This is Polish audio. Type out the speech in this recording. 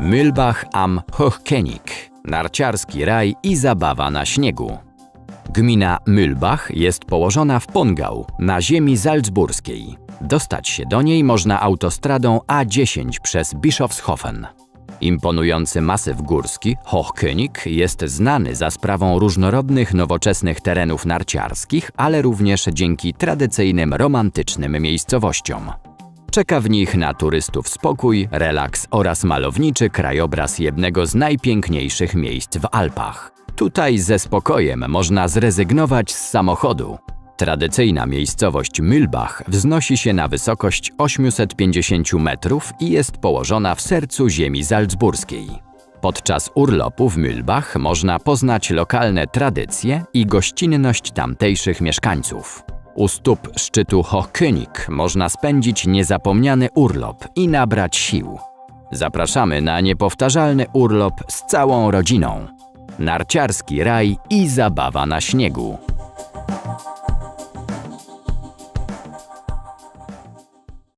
Mühlbach am Hochkenik, narciarski raj i zabawa na śniegu. Gmina Mühlbach jest położona w Pongau, na ziemi salzburskiej. Dostać się do niej można autostradą A10 przez Bischofshofen. Imponujący masyw górski Hochkönig jest znany za sprawą różnorodnych, nowoczesnych terenów narciarskich, ale również dzięki tradycyjnym, romantycznym miejscowościom. Czeka w nich na turystów spokój, relaks oraz malowniczy krajobraz jednego z najpiękniejszych miejsc w Alpach. Tutaj ze spokojem można zrezygnować z samochodu. Tradycyjna miejscowość Mühlbach wznosi się na wysokość 850 metrów i jest położona w sercu ziemi salzburskiej. Podczas urlopu w Mühlbach można poznać lokalne tradycje i gościnność tamtejszych mieszkańców. U stóp szczytu Hochkönig można spędzić niezapomniany urlop i nabrać sił. Zapraszamy na niepowtarzalny urlop z całą rodziną. Narciarski raj i zabawa na śniegu.